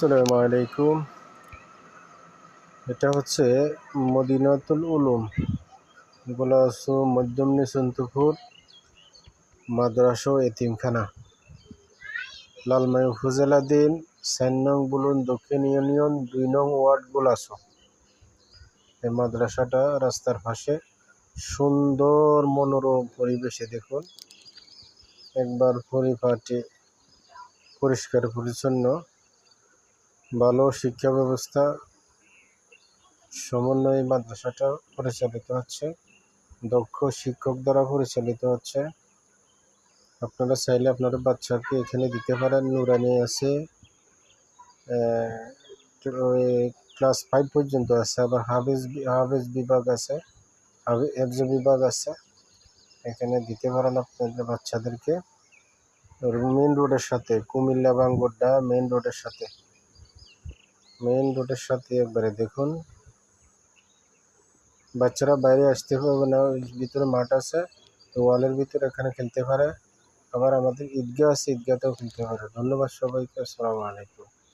আসসালামু আলাইকুম। এটা হচ্ছে মদিনাতুল উলুম। গোলাসু মধ্যম নিসন্তপুর মাদ্রাসা এতিমখানা। লালমাই উপজেলাধীন চার নং বুলুন, দক্ষিণ ইউনিয়ন, দুই নং ওয়ার্ড গোলাসো এই মাদ্রাসাটা রাস্তার পাশে। সুন্দর মনোরম পরিবেশে দেখুন। একবার পরিপাটি, পরিষ্কার পরিচ্ছন্ন। ভালো শিক্ষা ব্যবস্থা সমন্বয়ে মাদ্রাসাটা পরিচালিত হচ্ছে, দক্ষ শিক্ষক দ্বারা পরিচালিত হচ্ছে। আপনারা চাইলে আপনারা বাচ্চাকে এখানে দিতে পারেন, নুরানি আছে ক্লাস ফাইভ পর্যন্ত আছে, আবার হাফেজ হাফেজ বিভাগ আছে এফজ বিভাগ আছে। এখানে দিতে পারেন আপনাদের বাচ্চাদেরকে। মেন রোডের সাথে, কুমিল্লা বাঙ্গোড্ডা মেন রোডের সাথে। মেইন রোডের সাথে একবারে দেখুন। বাচ্চারা বাইরে আসতে পারবে না ভিতরে মাঠ আছে, তো ওয়ালের ভিতরে এখানে খেলতে পারে। আবার আমাদের ঈদগাহ আছে, ঈদগাহতেও খেলতে পারে। ধন্যবাদ সবাইকে, আসসালামু আলাইকুম।